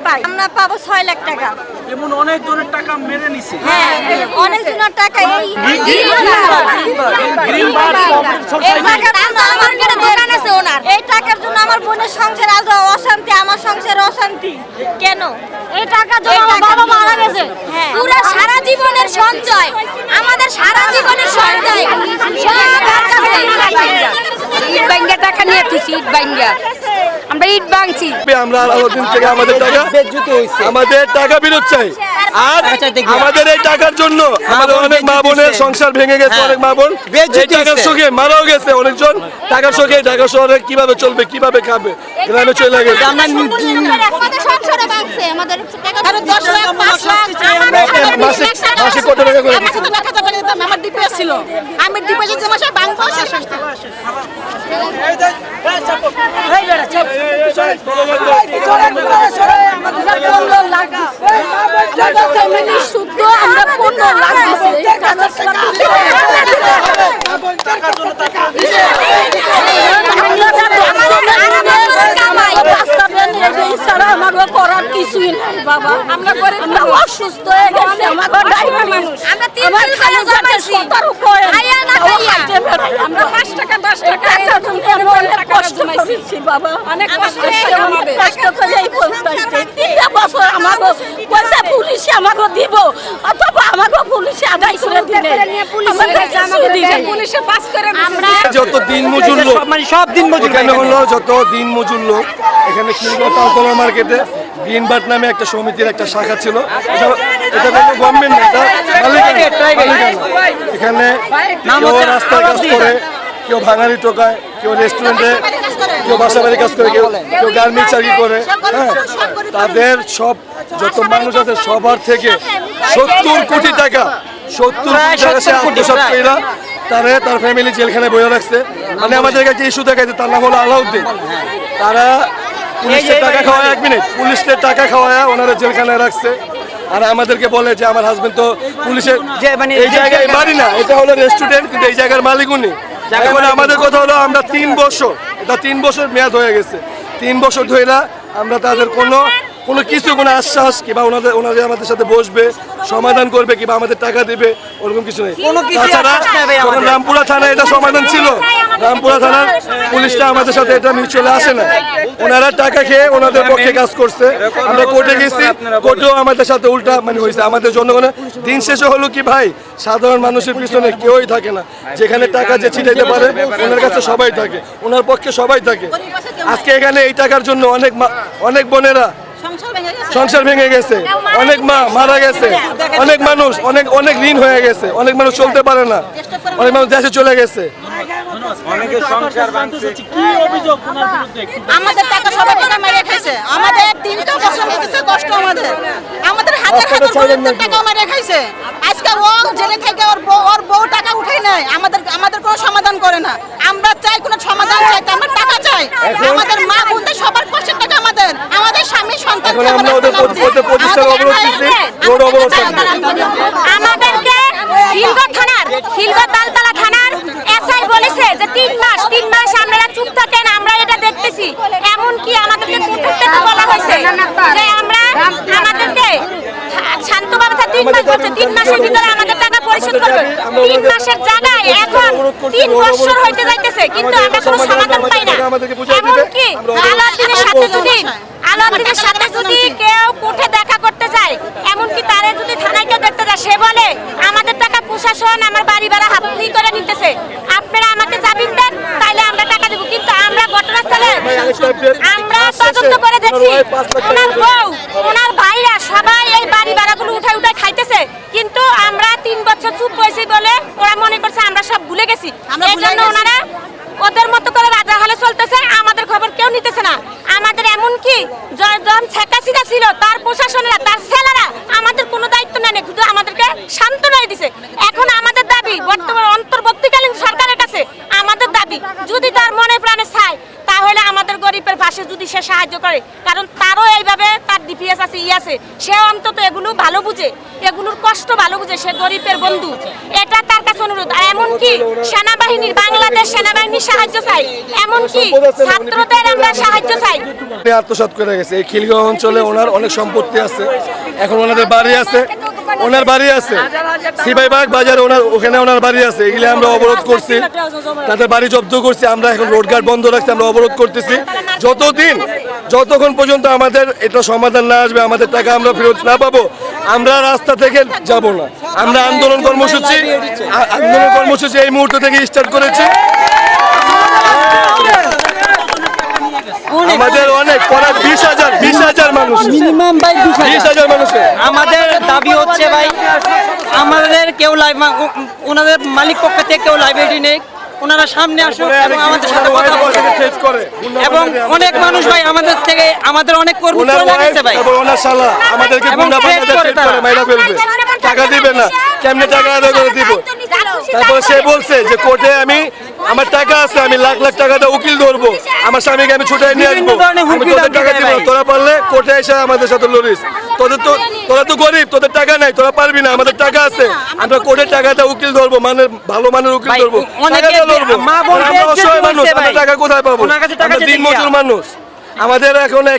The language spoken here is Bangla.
আমরা পাই। আমরা পাবো ছয় লাখ টাকা। এমন অনেক জনের টাকা মেরে নিছে। হ্যাঁ অনেক জনের টাকা এই এই টাকার জন্য আমার ঘরে দোকান আছে ওনার এই টাকার জন্য আমার বোনের সংসার আজ অশান্তি আমার সংসার অশান্তি। কেন? এই টাকার জন্য আমার বাবা মারা গেছে। পুরো সারা জীবনের সঞ্চয়। আমাদের সারা জীবনের সঞ্চয়। সব টাকা নিয়ে তুই ইট আমরা ইট ভাঙছি। আমরা আঠারো দিন থেকে আমাদের টাকা আমাদের টাকা ফেরত চাই। আর আমাদের এই টাকার জন্য আমাদের অনেক মা বোনের সংসার ভেঙে গেছে অনেক মা বোন। টাকার শোকে মারাও গেছে অনেকজন টাকার শোকে ঢাকা শহরে কীভাবে চলবে কীভাবে খাবে গ্রামে চলে গেছে। আমাদের সংসারে ভাঙছে আমাদের টাকা দশ লাখ পাঁচ লাখ। মাসে মাসে কত টাকা করে? ডিপিএস ছিল আমি জমা সব ব্যাংক শেষ শুদ্ধ আমরা পনেরো লাখ আমারও করার কিছুই নাই বাবা। আমরা আমরা অসুস্থ হয়ে গেছি। আমার ডায়াবেটিস আমরা তিন দিন ধরে যাতে জন্মেছি। সতেরো পয়েন্ট। খাইয়া না খাইয়া। আমরা পাঁচ টাকা দশ টাকা একটা জন্য আমরা অনেক কষ্ট করেছি বাবা। অনেক কষ্ট করে আমাদের কষ্ট করে এই পৌঁছাইছে তিনটা বছর আমাকে পয়সা পুলিশে আমাকে দিব। অথবা আমাকে পুলিশে আদায় করে দিলে। পুলিশে পাস করে আমরা যত দিন মজুর লোক মানে সব দিন মজুর এখানে হলো যত দিন মজুর লোক এখানে কিনগো তালতলা মার্কেটে গ্রিনবার্ড নামে একটা সমিতির একটা শাখা ছিল। এটা- কোনো গভর্নমেন্ট না। এখানে কেউ রাস্তায় কাজ করে কেউ ভাঙারি টোকায় কেউ রেস্টুরেন্টে কেউ বাসা বাড়ি কাজ করে কেউ কেউ গার্মেন্ট চাকরি করে হ্যাঁ? তাদের সব যত মানুষ আছে সবার থেকে সত্তর কোটি টাকা সত্তর কোটি টাকা সে তারা তার ফ্যামিলি জেলখানে বয়ে রাখছে। মানে আমাদের কাছে ইস্যু দেখাইছে তার নাম হলো আলাউদ্দিন। তারা পুলিশের টাকা খাওয়া এক মিনিট। পুলিশের টাকা খাওয়া ওনারা জেলখানায় রাখছে। আর আমাদেরকে বলে যে আমার হাজবেন্ড তো পুলিশের মানে এই জায়গায় বাড়ি না এটা হলো রেস্টুরেন্ট কিন্তু এই জায়গার মালিক উনি। এখন আমাদের কথা হলো আমরা তিন বছর এটা তিন বছর মেয়াদ হয়ে গেছে। তিন বছর ধরে আমরা তাদের কোনো কোনো কিছু কোনো আশ্বাস কিংবা ওনাদের ওনাদের আমাদের সাথে বসবে সমাধান করবে কিংবা আমাদের টাকা দেবে ওরকম কিছু নেই। তাছাড়া যখন রামপুরা থানায় এটা সমাধান ছিল। রামপুরা থানার পুলিশটা আমাদের সাথে এটা মিউচুয়ালে আসে না। ওনারা টাকা খেয়ে ওনাদের পক্ষে কাজ করছে। আমরা কোর্টে গেছি কোর্টেও আমাদের সাথে উল্টা মানে হয়েছে। আমাদের জনগণের দিন শেষে হলো কি ভাই সাধারণ মানুষের পিছনে কেউই থাকে না। যেখানে টাকা যে ছিটাইতে পারে ওনার কাছে সবাই থাকে। ওনার পক্ষে সবাই থাকে। আজকে এখানে এই টাকার জন্য অনেক অনেক বোনেরা সংসার ভেঙে গেছে। অনেক মা মারা গেছে। অনেক মানুষ অনেক অনেক ঋণ হয়ে গেছে। অনেক মানুষ চলতে পারে না। অনেক মানুষ দেশে চলে গেছে। কি অভিযোগ ওনার বিরুদ্ধে একটু আমাদের টাকা সবাই টাকা মেরে খাইছে। আমাদের তিনটা বছর কষ্ট আমাদের। আমাদের হাজার হাজার গরিবদের টাকা মেরে খাইছে। আজকে ও জেলে থেকে ওর বউ ওর বউ টাকা উঠে নেয় আমাদের আমাদের কোনো সমাধান করে না। আমরা চাই কোনো সমাধান চাই আমরা টাকা চাই। আমাদের মা কষ্টের টাকা আমাদের স্বামী সন্তান এখন আমরা ওদের ওদের প্রতিষ্ঠান অবরোধ দিচ্ছি রোড অবরোধ আমাদেরকে হিলগড় থানার হিলগড় তালতলা থানার এসআই বলেছে যে তিন মাস তিন মাস আপনারা চুপ থাকেন আমরা এটা দেখতেছি। এমন কি আমাদেরকে কোর্ট বলা হয়েছে যে আমরা আমাদেরকে শান্তভাবে তিন মাস বলছে তিন মাসের ভিতরে আমাদের টাকা পরিশোধ করবে। তিন মাসের জায়গায় এখন তিন বছর হইতে যাইতেছে কিন্তু আমরা কোনো সমাধান পাই না। এমনকি আলাদিনের সাথে যদি আলাদিনের সাথে যদি কেউ কোর্টে দেখা করতে যায় এমনকি তারে যদি থানায় কেউ দেখতে যায় সে বলে আমাদের টাকা প্রশাসন আমার বাড়ি ভাড়া হাতলি করে নিতেছে। আপনারা আমাকে জামিন দেন তাইলে আমরা টাকা দেবো। কিন্তু আমরা ঘটনাস্থলে আমরা তদন্ত করে দেখছি ওনার বউ ওনার ভাইরা সবাই এই বাড়ি ভাড়াগুলো উঠাই উঠাই খাইতেছে। কিন্তু আমরা তিন বছর চুপ হয়েছি বলে ওরা মনে করছে আমরা সব ভুলে গেছি। আমরা এই জন্য ওনারা ওদের মতো করে রাজা হলে চলতেছে আমাদের খবর কেউ নিতেছে না। আমাদের এমন কি যখন ছেকাছিরা ছিল তার প্রশাসনেরা তার ছেলেরা আমাদের কোনো দায়িত্ব নেয় না, শুধু আমাদেরকে সান্ত্বনাই দিছে। এখন আমাদের দাবি বর্তমান অন্তর্বর্তীকালীন সরকারের কাছে আমাদের দাবি যদি তার মনে প্রাণে চায় তাহলে আমাদের গরিবের পাশে যদি সে সাহায্য করে। কারণ আছে। সে অন্তত এগুলো ভালো বুঝে, এগুলোর কষ্ট ভালো বুঝে, সে গরিবের বন্ধু। এটা তার কাছে অনুরোধ। আর এমনকি সেনাবাহিনীর বাংলাদেশ সেনাবাহিনীর সাহায্য চাই। এমনকি ছাত্রদের আমরা সাহায্য চাই। উনি আত্মসাৎ করে গেছে। এই খিলগাঁও অঞ্চলে ওনার অনেক সম্পত্তি আছে। এখন ওনাদের বাড়ি আছে। ওনার বাড়ি আছে। সিপাহীবাগ বাজারে, ওনার ওখানে ওনার বাড়ি আছে। এগুলি আমরা অবরোধ করছি। তাদের বাড়ি জব্দ করছি। আমরা এখন রোডঘাট বন্ধ রাখছি। আমরা অবরোধ করতেছি। যতদিন যতক্ষণ পর্যন্ত আমাদের এটা সমাধান না আসবে আমাদের টাকা আমরা ফেরত না পাবো আমরা রাস্তা থেকে যাব না। আমরা আন্দোলন কর্মসূচি আন্দোলন কর্মসূচি এই মুহূর্ত থেকে স্টার্ট করেছি। আমাদের অনেক প্রায় বিশ হাজার বিশ হাজার মানুষ। মিনিমাম ভাই বিশ হাজার। মানুষের আমাদের দাবি হচ্ছে ভাই আমাদের কেউ লাইভ ওনাদের মালিক পক্ষ থেকে কেউ লাইব্রেরি নেই। ওনারা সামনে আসুক এবং আমাদের সাথে কথা বলুক। এবং অনেক মানুষ ভাই আমাদের থেকে আমাদের অনেক কর্মী চলে গেছে ভাই। এবং ওনার শালা আমাদেরকে গুন্ডা threat বান্দাদের করে করে মাইরা ফেলবে। টাকা দিবে না। কেমনে টাকা আদায় করে দিব? তারপরে সে বলছে যে কোর্টে আমি আমার টাকা আছে আমি লাখ লাখ টাকা দিয়ে উকিল ধরবো। আমার স্বামীকে আমি ছুটে নিয়ে আসব। আমি তোদের টাকা দিব। তোরা পারলে কোর্টে এসে আমাদের সাথে লড়িস। তোদের তো তোরা তো গরিব তোদের টাকা নাই তোরা পারবি না আমাদের টাকা আছে। আমরা কোর্টের টাকাটা উকিল ধরবো মানে ভালো মানের উকিল ধরবো। টাকা মা বোনকে আমরা মানুষ টাকা কোথায় পাবো? ওনার কাছে টাকা আমরা চেয়ে দিন মজুর মানুষ। আমাদের এখন এক